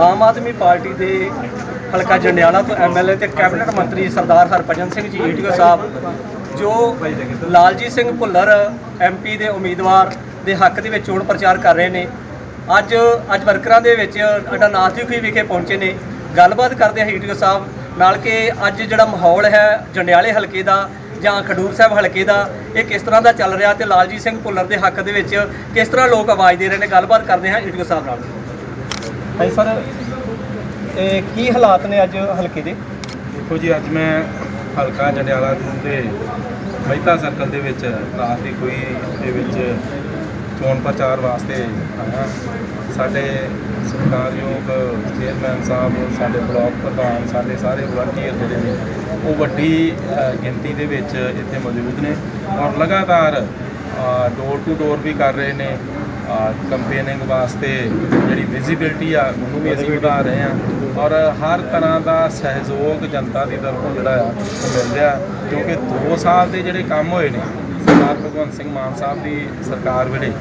Aam Aadmi party ਦੇ ਹਲਕਾ ਜੰਡਿਆਲਾ ਤੋਂ ਐਮਐਲਏ ਤੇ ਕੈਬਨਿਟ ਮੰਤਰੀ ਸਰਦਾਰ ਹਰਭਜਨ ਸਿੰਘ ਜੀ ਈਟੀਓ ਸਾਹਿਬ, ਜੋ ਲਾਲਜੀਤ ਸਿੰਘ ਭੁੱਲਰ ਐਮਪੀ ਦੇ ਉਮੀਦਵਾਰ ਦੇ ਹੱਕ ਦੇ ਵਿੱਚ ਚੋਣ ਪ੍ਰਚਾਰ ਕਰ ਰਹੇ ਨੇ। ਅੱਜ ਅੱਜ ਵਰਕਰਾਂ ਦੇ ਵਿੱਚ ਅੱਡਾ ਨਾਥੀਖੀ ਵਿਖੇ ਪਹੁੰਚੇ ਨੇ। ਗੱਲਬਾਤ ਕਰਦੇ ਹਾਂ ਈਟੀਓ ਸਾਹਿਬ ਨਾਲ ਕਿ ਅੱਜ ਜਿਹੜਾ ਮਾਹੌਲ ਹੈ ਜੰਡਿਆਲੇ ਹਲਕੇ ਦਾ ਜਾਂ ਖਡੂਰ ਸਾਹਿਬ ਹਲਕੇ ਦਾ, ਇਹ ਕਿਸ ਤਰ੍ਹਾਂ ਦਾ ਚੱਲ ਰਿਹਾ ਤੇ ਲਾਲਜੀਤ ਸਿੰਘ ਭੁੱਲਰ ਦੇ ਹੱਕ ਦੇ ਵਿੱਚ ਕਿਸ ਤਰ੍ਹਾਂ ਲੋਕ ਆਵਾਜ਼ ਦੇ ਰਹੇ ਨੇ? ਗੱਲਬਾਤ ਕਰਦੇ ਹਾਂ ਈਟੀਓ ਸਾਹਿਬ ਨਾਲ। ਹਾਂਜੀ ਸਰ, ਇਹ ਕੀ ਹਾਲਾਤ ਨੇ ਅੱਜ ਹਲਕੇ ਦੇ? ਦੇਖੋ ਜੀ, ਅੱਜ ਮੈਂ ਹਲਕਾ ਜੰਡਿਆਲਾ ਦੇ ਮਹਿਤਾ ਸਰਕਲ ਦੇ ਵਿੱਚ ਰਾਤ ਦੀ ਕੋਈ ਦੇ ਵਿੱਚ ਚੋਣ ਪ੍ਰਚਾਰ ਵਾਸਤੇ ਆਇਆ। ਸਾਡੇ ਸਰਕਾਰਯੋਗ ਚੇਅਰਮੈਨ ਸਾਹਿਬ, ਸਾਡੇ ਬਲਾਕ ਪ੍ਰਧਾਨ, ਸਾਡੇ ਸਾਰੇ ਵਲੰਟੀਅਰ ਜਿਹੜੇ ਨੇ, ਉਹ ਵੱਡੀ ਗਿਣਤੀ ਦੇ ਵਿੱਚ ਇੱਥੇ ਮੌਜੂਦ ਨੇ ਔਰ ਲਗਾਤਾਰ ਡੋਰ ਟੂ ਡੋਰ ਵੀ ਕਰ ਰਹੇ ਨੇ। ਕੰਪੇਨਿੰਗ ਵਾਸਤੇ ਜਿਹੜੀ ਵਿਜ਼ਿਬਿਲਟੀ ਆ, ਉਹਨੂੰ ਵੀ ਅਸੀਂ ਵਧਾ ਰਹੇ ਹਾਂ। ਔਰ ਹਰ ਤਰ੍ਹਾਂ ਦਾ ਸਹਿਯੋਗ ਜਨਤਾ ਦੀ ਤਰਫੋਂ ਜਿਹੜਾ ਆ, ਉਹ ਮਿਲ ਰਿਹਾ। ਕਿਉਂਕਿ 2 ਸਾਲ ਦੇ ਜਿਹੜੇ ਕੰਮ ਹੋਏ ਨੇ, ਸਰਦਾਰ ਭਗਵੰਤ ਸਿੰਘ ਮਾਨ ਸਾਹਿਬ ਦੀ ਸਰਕਾਰ ਵੇਲੇ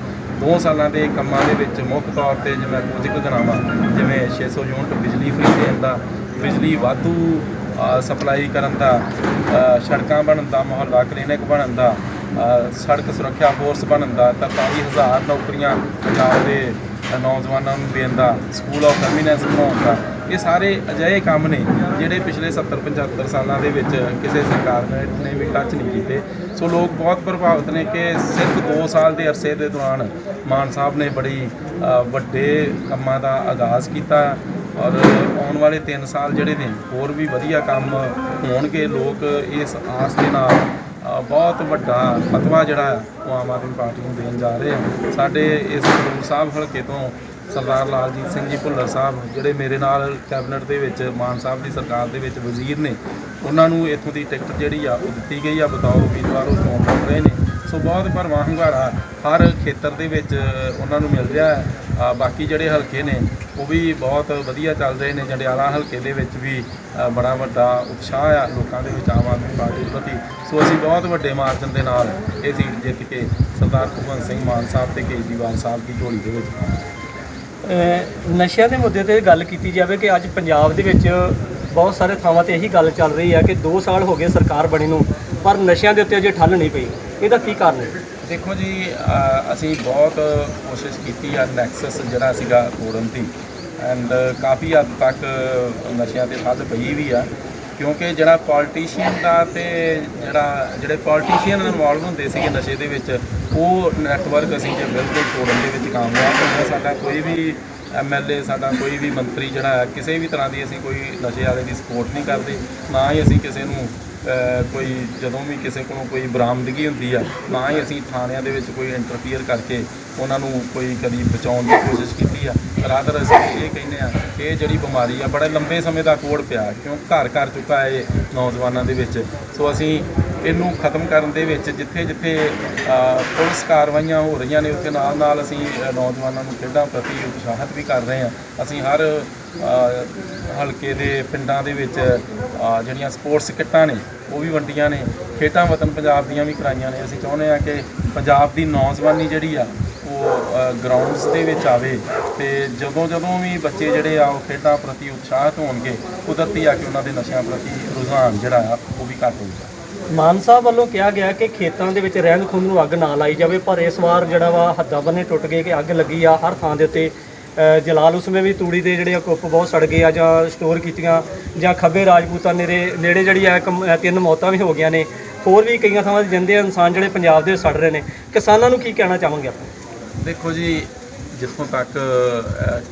2 ਸਾਲਾਂ ਦੇ ਕੰਮਾਂ ਦੇ ਵਿੱਚ ਮੁੱਖ ਤੌਰ ਤੇ ਜਿਵੇਂ ਕੁਝ ਕੁ ਗਿਣਾਵਾਂ ਜਿਵੇਂ 600 ਯੂਨਿਟ ਬਿਜਲੀ ਫ੍ਰੀ ਦੇਣ ਦਾ, ਬਿਜਲੀ ਵਾਧੂ ਸਪਲਾਈ ਕਰਨ ਦਾ ਸੜਕਾਂ ਬਣਨ ਦਾ, ਮੁਹੱਲਾ ਕਲੀਨਿਕ ਬਣਨ ਦਾ ਸੜਕ ਸੁਰੱਖਿਆ ਫੋਰਸ ਬਣਨ ਦਾ 43000 ਨੌਕਰੀਆਂ ਪੰਜਾਬ ਦੇ ਨੌਜਵਾਨਾਂ ਨੂੰ ਦੇਣ ਦਾ ਸਕੂਲ ਆਫ ਐਮੀਨੈਂਸ ਬਣਾਉਣ ਦਾ। ਇਹ ਸਾਰੇ ਅਜਿਹੇ ਕੰਮ ਨੇ ਜਿਹੜੇ ਪਿਛਲੇ 70 75 ਸਾਲਾਂ ਦੇ ਵਿੱਚ ਕਿਸੇ ਸਰਕਾਰ ਨੇ ਵੀ ਟੱਚ ਨਹੀਂ ਕੀਤੇ। ਸੋ ਲੋਕ ਬਹੁਤ ਪ੍ਰਭਾਵਿਤ ਨੇ ਕਿ ਸਿਰਫ 2 ਸਾਲ ਦੇ ਅਰਸੇ ਦੇ ਦੌਰਾਨ ਮਾਨ ਸਾਹਿਬ ਨੇ ਬੜੀ ਵੱਡੇ ਕੰਮਾਂ ਦਾ ਆਗਾਜ਼ ਕੀਤਾ ਔਰ ਆਉਣ ਵਾਲੇ 3 ਸਾਲ ਜਿਹੜੇ ਨੇ ਹੋਰ ਵੀ ਵਧੀਆ ਕੰਮ ਹੋਣਗੇ। ਲੋਕ ਇਸ ਆਸ ਦੇ ਨਾਲ ਬਹੁਤ ਵੱਡਾ ਫਤਵਾ ਜਿਹੜਾ ਹੈ ਉਹ ਆਮ ਆਦਮੀ ਪਾਰਟੀ ਨੂੰ ਦੇਣ ਜਾ ਰਹੇ ਆ। ਸਾਡੇ ਇਸ ਖਡੂਰ ਸਾਹਿਬ ਹਲਕੇ ਤੋਂ ਸਰਦਾਰ ਲਾਲਜੀਤ ਸਿੰਘ ਜੀ ਭੁੱਲਰ ਸਾਹਿਬ, ਜਿਹੜੇ ਮੇਰੇ ਨਾਲ ਕੈਬਨਿਟ ਦੇ ਵਿੱਚ, ਮਾਨ ਸਾਹਿਬ ਦੀ ਸਰਕਾਰ ਦੇ ਵਿੱਚ ਵਜ਼ੀਰ ਨੇ, ਉਹਨਾਂ ਨੂੰ ਇੱਥੋਂ ਦੀ ਟਿਕਟ ਜਿਹੜੀ ਆ, ਉਹ ਦਿੱਤੀ ਗਈ ਆ ਬਤਾਓ ਉਮੀਦਵਾਰ ਉਹ ਚੋਣ ਲੜ ਰਹੇ ਨੇ। ਸੋ ਬਹੁਤ ਭਰਵਾਂ ਹੁੰਗਾਰਾ ਹਰ ਖੇਤਰ ਦੇ ਵਿੱਚ ਉਹਨਾਂ ਨੂੰ ਮਿਲ ਰਿਹਾ ਹੈ। ਬਾਕੀ ਜਿਹੜੇ ਹਲਕੇ ਨੇ, ਉਹ ਵੀ ਬਹੁਤ ਵਧੀਆ ਚੱਲ ਰਹੇ ਨੇ। ਜੰਡਿਆਲਾ ਹਲਕੇ ਦੇ ਵਿੱਚ ਵੀ ਬੜਾ ਵੱਡਾ ਉਤਸ਼ਾਹ ਆ ਲੋਕਾਂ ਦੇ ਵਿੱਚ, ਆਮ ਆਦਮੀ ਪਾਰਟੀ ਪ੍ਰਤੀ। ਸੋ ਅਸੀਂ ਬਹੁਤ ਵੱਡੇ ਮਾਰਜਨ ਦੇ ਨਾਲ ਇਹ ਸੀਟ ਜਿੱਤ ਕੇ ਸਰਦਾਰ ਭਗਵੰਤ ਸਿੰਘ ਮਾਨ ਸਾਹਿਬ ਤੇ ਕੇਜਰੀਵਾਲ ਸਾਹਿਬ ਦੀ ਝੋਲੀ ਦੇ ਵਿੱਚ ਨਸ਼ਿਆਂ ਦੇ ਮੁੱਦੇ ਤੇ ਗੱਲ ਕੀਤੀ ਜਾਵੇ ਕਿ ਅੱਜ ਪੰਜਾਬ ਦੇ ਵਿੱਚ ਬਹੁਤ ਸਾਰੇ ਥਾਵਾਂ ਤੇ ਇਹੀ ਗੱਲ ਚੱਲ ਰਹੀ ਹੈ ਕਿ 2 ਸਾਲ ਹੋ ਗਏ ਸਰਕਾਰ ਬਣੀ ਨੂੰ, ਪਰ ਨਸ਼ਿਆਂ ਦੇ ਉੱਤੇ ਅਜੇ ਠੱਲ ਨਹੀਂ ਪਈ। ਇਹਦਾ ਕੀ ਕਾਰਨ ਹੈ? ਦੇਖੋ ਜੀ ਅਸੀਂ ਬਹੁਤ ਕੋਸ਼ਿਸ਼ ਕੀਤੀ ਆ ਨੈਕਸਸ ਜਿਹੜਾ ਸੀਗਾ ਤੋੜਨ ਦੀ। ਐਂਡ ਕਾਫੀ ਹੱਦ ਤੱਕ ਨਸ਼ਿਆਂ ਤੇ ਹੱਦ ਪਈ ਵੀ ਆ। ਕਿਉਂਕਿ ਜਿਹੜਾ ਪੋਲੀਟੀਸ਼ੀਅਨ ਦਾ ਤੇ ਜਿਹੜਾ, ਜਿਹੜੇ ਪੋਲੀਟੀਸ਼ੀਅਨ ਇਨਵੋਲਵ ਹੁੰਦੇ ਸੀਗੇ ਨਸ਼ੇ ਦੇ ਵਿੱਚ, ਉਹ ਨੈਟਵਰਕ ਅਸੀਂ ਜੇ ਬਿਲਕੁਲ ਤੋੜਨ ਦੇ ਵਿੱਚ ਕਾਮਯਾਬ ਹੋਏ ਸਾਡਾ ਕੋਈ ਵੀ ਐਮਐਲਏ ਸਾਡਾ ਕੋਈ ਵੀ ਮੰਤਰੀ ਜਿਹੜਾ ਕਿਸੇ ਵੀ ਤਰ੍ਹਾਂ ਦੀ ਅਸੀਂ ਕੋਈ ਨਸ਼ੇ ਵਾਲੇ ਦੀ ਸਪੋਰਟ ਨਹੀਂ ਕਰਦੇ, ਨਾ ਹੀ ਅਸੀਂ ਕਿਸੇ ਨੂੰ ਕੋਈ ਜਦੋਂ ਵੀ ਕਿਸੇ ਕੋਲੋਂ ਕੋਈ ਬਰਾਮਦਗੀ ਹੁੰਦੀ ਆ ਨਾ ਹੀ ਅਸੀਂ ਥਾਣਿਆਂ ਦੇ ਵਿੱਚ ਕੋਈ ਇੰਟਰਫੀਅਰ ਕਰਕੇ ਉਹਨਾਂ ਨੂੰ ਕੋਈ ਕਦੀ ਬਚਾਉਣ ਦੀ ਕੋਸ਼ਿਸ਼ ਕੀਤੀ ਆ। ਰਾਦਰ ਅਸੀਂ ਇਹ ਕਹਿੰਦੇ ਆ ਕਿ ਇਹ ਜਿਹੜੀ ਬਿਮਾਰੀ ਆ, ਬੜੇ ਲੰਬੇ ਸਮੇਂ ਦਾ ਕੋੜ ਪਿਆ, ਕਿਉਂ ਘਰ ਘਰ ਚੁੱਕਾ ਹੈ ਇਹ ਨੌਜਵਾਨਾਂ ਦੇ ਵਿੱਚ। ਸੋ ਅਸੀਂ ਇਹਨੂੰ ਖਤਮ ਕਰਨ ਦੇ ਵਿੱਚ ਜਿੱਥੇ ਜਿੱਥੇ ਪੁਲਿਸ ਕਾਰਵਾਈਆਂ ਹੋ ਰਹੀਆਂ ਨੇ, ਉੱਥੇ ਨਾਲ ਨਾਲ ਅਸੀਂ ਨੌਜਵਾਨਾਂ ਨੂੰ ਖੇਡਾਂ ਪ੍ਰਤੀ ਉਤਸ਼ਾਹਿਤ ਵੀ ਕਰ ਰਹੇ ਹਾਂ। ਅਸੀਂ ਹਰ ਹਲਕੇ ਦੇ ਪਿੰਡਾਂ ਦੇ ਵਿੱਚ ਜਿਹੜੀਆਂ ਸਪੋਰਟਸ ਕਿੱਟਾਂ ਨੇ, ਉਹ ਵੀ ਵੰਡੀਆਂ ਨੇ। ਖੇਡਾਂ ਵਤਨ ਪੰਜਾਬ ਦੀਆਂ ਵੀ ਕਰਾਈਆਂ ਨੇ। ਅਸੀਂ ਚਾਹੁੰਦੇ ਆ ਕਿ ਪੰਜਾਬ ਦੀ ਨੌਜਵਾਨੀ ਜਿਹੜੀ ਆ, ਉਹ ਗਰਾਊਂਡਸ ਦੇ ਵਿੱਚ ਆਵੇ ਤੇ ਜਦੋਂ ਜਦੋਂ ਵੀ ਬੱਚੇ ਜਿਹੜੇ ਆ, ਉਹ ਖੇਡਾਂ ਪ੍ਰਤੀ ਉਤਸ਼ਾਹਿਤ ਹੋਣਗੇ, ਕੁਦਰਤੀ ਆ ਕਿ ਉਹਨਾਂ ਦੇ ਨਸ਼ਿਆਂ ਪ੍ਰਤੀ ਰੁਝਾਨ ਜਿਹੜਾ ਆ, ਉਹ ਵੀ ਘੱਟ ਹੋਊਗਾ। ਮਾਨ ਸਾਹਿਬ ਵੱਲੋਂ ਕਿਹਾ ਗਿਆ ਕਿ ਖੇਤਾਂ ਦੇ ਵਿੱਚ ਰਹਿੰਦ ਖੂੰਦ ਨੂੰ ਅੱਗ ਨਾ ਲਾਈ ਜਾਵੇ ਪਰ ਇਸ ਵਾਰ ਜਿਹੜਾ ਵਾ ਹੱਦਾਂ ਬੰਨੇ ਟੁੱਟ ਗਏ ਕਿ ਅੱਗ ਲੱਗੀ ਆ ਹਰ ਥਾਂ ਦੇ ਉੱਤੇ ਅ, ਜਲਾਲ ਉਸਮੇ ਵੀ ਤੂੜੀ ਦੇ ਜਿਹੜੇ ਆ ਕੁੱਪ ਬਹੁਤ ਸੜ ਗਏ ਆ ਜਾਂ ਸਟੋਰ ਕੀਤੀਆਂ ਜਾਂ ਖੱਬੇ ਰਾਜਪੂਤਾਂ ਨੇੜੇ ਨੇੜੇ ਜਿਹੜੀ ਆ ਕੰਮ- ਤਿੰਨ ਮੌਤਾਂ ਵੀ ਹੋ ਗਈਆਂ ਨੇ। ਹੋਰ ਵੀ ਕਈਆਂ ਥਾਵਾਂ ਤੇ ਜਿੰਦੇ ਇਨਸਾਨ ਜਿਹੜੇ ਪੰਜਾਬ ਦੇ ਸੜ ਰਹੇ ਨੇ। ਕਿਸਾਨਾਂ ਨੂੰ ਕੀ ਕਹਿਣਾ ਚਾਹਾਂਗੇ ਆਪਾਂ? ਦੇਖੋ ਜੀ ਜਿੱਥੋਂ ਤੱਕ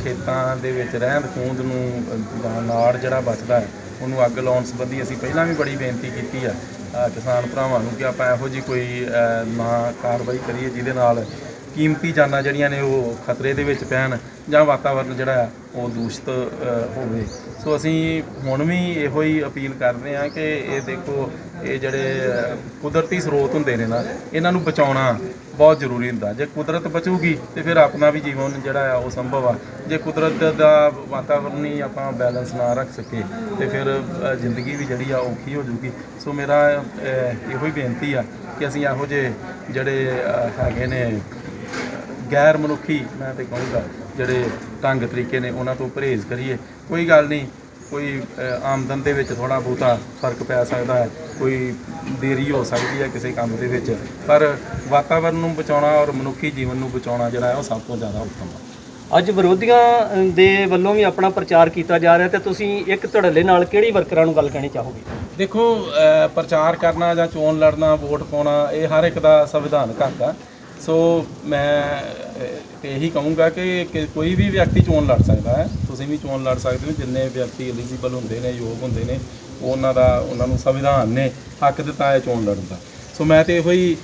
ਖੇਤਾਂ ਦੇ ਵਿੱਚ ਰਹਿੰਦ ਖੂੰਦ ਨੂੰ ਅ, ਨਾੜ ਜਿਹੜਾ ਬਚਦਾ ਹੈ ਉਹਨੂੰ ਅੱਗ ਲਾਉਣ ਸੰਬੰਧੀ ਅਸੀਂ ਪਹਿਲਾਂ ਵੀ ਬੜੀ ਬੇਨਤੀ ਕੀਤੀ ਆ। ਕਿਸਾਨ ਭਰਾਵਾਂ ਨੂੰ ਕਿ ਆਪਾਂ ਇਹੋ ਜੀ ਕੋਈ ਨਾ ਕਾਰਵਾਈ ਕਰੀਏ ਜਿਹਦੇ ਨਾਲ ਕੀਮਤੀ ਜਾਨਾਂ ਜਿਹੜੀਆਂ ਨੇ ਉਹ ਖਤਰੇ ਦੇ ਵਿੱਚ ਪੈਣ ਜਾਂ ਵਾਤਾਵਰਨ ਜਿਹੜਾ ਆ ਉਹ ਦੂਸ਼ਿਤ ਹੋਵੇ। ਸੋ ਅਸੀਂ ਹੁਣ ਵੀ ਇਹੋ ਹੀ ਅਪੀਲ ਕਰਦੇ ਆ ਕਿ ਇਹ ਦੇਖੋ, ਇਹ ਜਿਹੜੇ ਕੁਦਰਤੀ ਸਰੋਤ ਹੁੰਦੇ ਨੇ ਨਾ, ਇਹਨਾਂ ਨੂੰ ਬਚਾਉਣਾ ਬਹੁਤ ਜ਼ਰੂਰੀ ਹੁੰਦਾ। ਜੇ ਕੁਦਰਤ ਬਚੂਗੀ ਤੇ ਫਿਰ ਆਪਣਾ ਵੀ ਜੀਵਨ ਜਿਹੜਾ ਆ ਉਹ ਸੰਭਵ ਆ। ਜੇ ਕੁਦਰਤ ਦਾ ਵਾਤਾਵਰਨ ਹੀ ਆਪਾਂ ਬੈਲੈਂਸ ਨਾ ਰੱਖ ਸਕੇ ਤੇ ਫਿਰ ਜ਼ਿੰਦਗੀ ਵੀ ਜਿਹੜੀ ਆ ਔਖੀ ਹੋ ਜੂਗੀ। ਸੋ ਮੇਰਾ ਇਹੋ ਹੀ ਬੇਨਤੀ ਆ ਕਿ ਅਸੀਂ ਇਹੋ ਜਿਹੇ ਜਿਹੜੇ ਹੈਗੇ ਨੇ ਗੈਰ ਮਨੁੱਖੀ ਮੈਂ ਤੇ ਕਹੂੰਗਾ ਜਿਹੜੇ ਢੰਗ ਤਰੀਕੇ ਨੇ ਉਹਨਾਂ ਤੋਂ ਪਰਹੇਜ਼ ਕਰੀਏ। ਕੋਈ ਗੱਲ ਨਹੀਂ ਕੋਈ ਆਮਦਨ ਦੇ ਵਿੱਚ ਥੋੜਾ ਬਹੁਤਾ ਫ਼ਰਕ ਪੈ ਸਕਦਾ ਹੈ ਕੋਈ ਦੇਰੀ ਹੋ ਸਕਦੀ ਹੈ ਕਿਸੇ ਕੰਮ ਦੇ ਵਿੱਚ। ਪਰ ਵਾਤਾਵਰਣ ਨੂੰ ਬਚਾਉਣਾ ਔਰ ਮਨੁੱਖੀ ਜੀਵਨ ਨੂੰ ਬਚਾਉਣਾ ਜਿਹੜਾ ਹੈ ਉਹ ਸਭ ਤੋਂ ਜ਼ਿਆਦਾ ਉੱਤਮ ਹੈ। ਅੱਜ ਵਿਰੋਧੀਆਂ ਦੇ ਵੱਲੋਂ ਵੀ ਆਪਣਾ ਪ੍ਰਚਾਰ ਕੀਤਾ ਜਾ ਰਿਹਾ ਤੇ ਤੁਸੀਂ ਇੱਕ ਧੜੱਲੇ ਨਾਲ ਕਿਹੜੀ ਵਰਕਰਾਂ ਨੂੰ ਗੱਲ ਕਹਿਣੀ ਚਾਹੋਗੇ? ਦੇਖੋ ਪ੍ਰਚਾਰ ਕਰਨਾ ਜਾਂ ਚੋਣ ਲੜਨਾ ਵੋਟ ਪਾਉਣਾ ਇਹ ਹਰ ਇੱਕ ਦਾ ਸੰਵਿਧਾਨਕ ਹੱਕ ਆ। ਸੋ ਮੈਂ ਤੇ ਇਹੀ ਕਹੂੰਗਾ ਕਿ ਕੋਈ ਵੀ ਵਿਅਕਤੀ ਚੋਣ ਲੜ ਸਕਦਾ ਹੈ। ਤੁਸੀਂ ਵੀ ਚੋਣ ਲੜ ਸਕਦੇ ਹੋ। ਜਿੰਨੇ ਵਿਅਕਤੀ ਐਲੀਜੀਬਲ ਹੁੰਦੇ ਨੇ, ਯੋਗ ਹੁੰਦੇ ਨੇ ਉਹ ਉਹਨਾਂ ਦਾ, ਉਹਨਾਂ ਨੂੰ ਸੰਵਿਧਾਨ ਨੇ ਹੱਕ ਦਿੱਤਾ ਹੈ ਚੋਣ ਲੜਨ ਦਾ। ਸੋ ਮੈਂ ਤੇ ਇਹੋ ਹੀ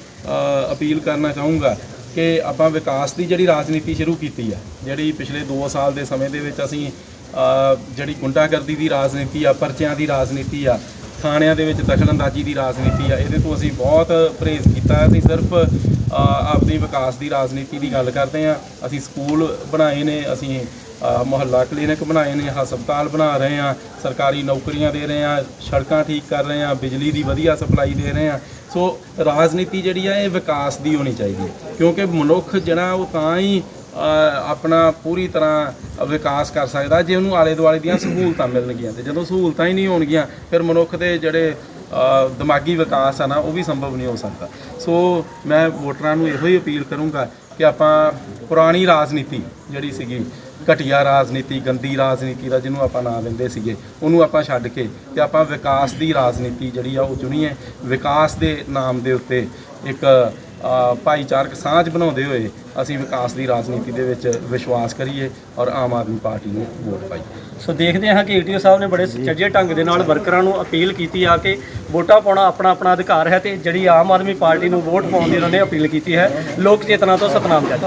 ਅਪੀਲ ਕਰਨਾ ਚਾਹੂੰਗਾ ਕਿ ਆਪਾਂ ਵਿਕਾਸ ਦੀ ਜਿਹੜੀ ਰਾਜਨੀਤੀ ਸ਼ੁਰੂ ਕੀਤੀ ਹੈ ਜਿਹੜੀ ਪਿਛਲੇ 2 ਸਾਲ ਦੇ ਸਮੇਂ ਦੇ ਵਿੱਚ ਅਸੀਂ ਜਿਹੜੀ ਗੁੰਡਾਗਰਦੀ ਦੀ ਰਾਜਨੀਤੀ ਆ, ਪਰਚਿਆਂ ਦੀ ਰਾਜਨੀਤੀ ਆ ਥਾਣਿਆਂ ਦੇ ਵਿੱਚ ਦਖਲਅੰਦਾਜ਼ੀ ਦੀ ਰਾਜਨੀਤੀ ਆ ਇਹਦੇ ਤੋਂ ਅਸੀਂ ਬਹੁਤ ਪਰਹੇਜ਼ ਕੀਤਾ। ਅਸੀਂ ਸਿਰਫ ਅ, ਆਪਣੀ ਵਿਕਾਸ ਦੀ ਰਾਜਨੀਤੀ ਦੀ ਗੱਲ ਕਰਦੇ ਆ ਅਸੀਂ ਸਕੂਲ ਬਣਾਏ ਨੇ ਅਸੀਂ ਮੁਹੱਲਾ ਕਲੀਨਿਕ ਬਣਾਏ ਨੇ ਹਸਪਤਾਲ ਬਣਾ ਰਹੇ ਆ ਸਰਕਾਰੀ ਨੌਕਰੀਆਂ ਦੇ ਰਹੇ ਆ ਸੜਕਾਂ ਠੀਕ ਕਰ ਰਹੇ ਆ ਬਿਜਲੀ ਦੀ ਵਧੀਆ ਸਪਲਾਈ ਦੇ ਰਹੇ ਆ ਸੋ ਰਾਜਨੀਤੀ ਜਿਹੜੀ ਆ ਇਹ ਵਿਕਾਸ ਦੀ ਹੋਣੀ ਚਾਹੀਦੀ ਹੈ। ਕਿਉਂਕਿ ਮਨੁੱਖ ਜਿਹੜਾ ਉਹ ਤਾਂ ਹੀ ਆਪਣਾ ਪੂਰੀ ਤਰ੍ਹਾਂ ਵਿਕਾਸ ਕਰ ਸਕਦਾ ਜੇ ਉਹਨੂੰ ਆਲੇ ਦੁਆਲੇ ਦੀਆਂ ਸਹੂਲਤਾਂ ਮਿਲਣਗੀਆਂ ਤੇ ਜਦੋਂ ਸਹੂਲਤਾਂ ਹੀ ਨਹੀਂ ਹੋਣਗੀਆਂ, ਫਿਰ ਮਨੁੱਖ ਦੇ ਜਿਹੜੇ ਦਿਮਾਗੀ ਵਿਕਾਸ ਆ ਨਾ, ਉਹ ਵੀ ਸੰਭਵ ਨਹੀਂ ਹੋ ਸਕਦਾ। ਸੋ ਮੈਂ ਵੋਟਰਾਂ ਨੂੰ ਇਹੋ ਹੀ ਅਪੀਲ ਕਰੂੰਗਾ ਕਿ ਆਪਾਂ ਪੁਰਾਣੀ ਰਾਜਨੀਤੀ ਜਿਹੜੀ ਸੀਗੀ, ਘਟੀਆ ਰਾਜਨੀਤੀ, ਗੰਦੀ ਰਾਜਨੀਤੀ ਦਾ ਜਿਹਨੂੰ ਆਪਾਂ ਨਾਂ ਦਿੰਦੇ ਸੀਗੇ, ਉਹਨੂੰ ਆਪਾਂ ਛੱਡ ਕੇ ਤੇ ਆਪਾਂ ਵਿਕਾਸ ਦੀ ਰਾਜਨੀਤੀ ਜਿਹੜੀ ਆ ਉਹ ਚੁਣੀਏ। ਵਿਕਾਸ ਦੇ ਨਾਮ ਦੇ ਉੱਤੇ ਇੱਕ ਭਾਈਚਾਰਕ ਸਾਂਝ ਬਣਾਉਂਦੇ ਹੋਏ ਅਸੀਂ ਵਿਕਾਸ ਦੀ ਰਾਜਨੀਤੀ ਦੇ ਵਿੱਚ ਵਿਸ਼ਵਾਸ ਕਰੀਏ ਔਰ ਆਮ ਆਦਮੀ ਪਾਰਟੀ ਨੂੰ ਵੋਟ ਪਾਈਏ। ਸੋ ਦੇਖਦੇ ਹਾਂ ਕਿ ਈਟੀਓ ਸਾਹਿਬ ਨੇ ਬੜੇ ਸੁਚੱਜੇ ਢੰਗ ਦੇ ਨਾਲ ਵਰਕਰਾਂ ਨੂੰ ਅਪੀਲ ਕੀਤੀ ਆ ਕਿ ਵੋਟਾਂ ਪਾਉਣਾ ਆਪਣਾ ਆਪਣਾ ਅਧਿਕਾਰ ਹੈ ਤੇ ਜਿਹੜੀ ਆਮ ਆਦਮੀ ਪਾਰਟੀ ਨੂੰ ਵੋਟ ਪਾਉਣ ਦੀ ਉਹਨਾਂ ਨੇ ਅਪੀਲ ਕੀਤੀ ਹੈ। ਲੋਕ ਚੇਤਨਾ ਤੋਂ ਸਤਨਾਮ ਜੱਜ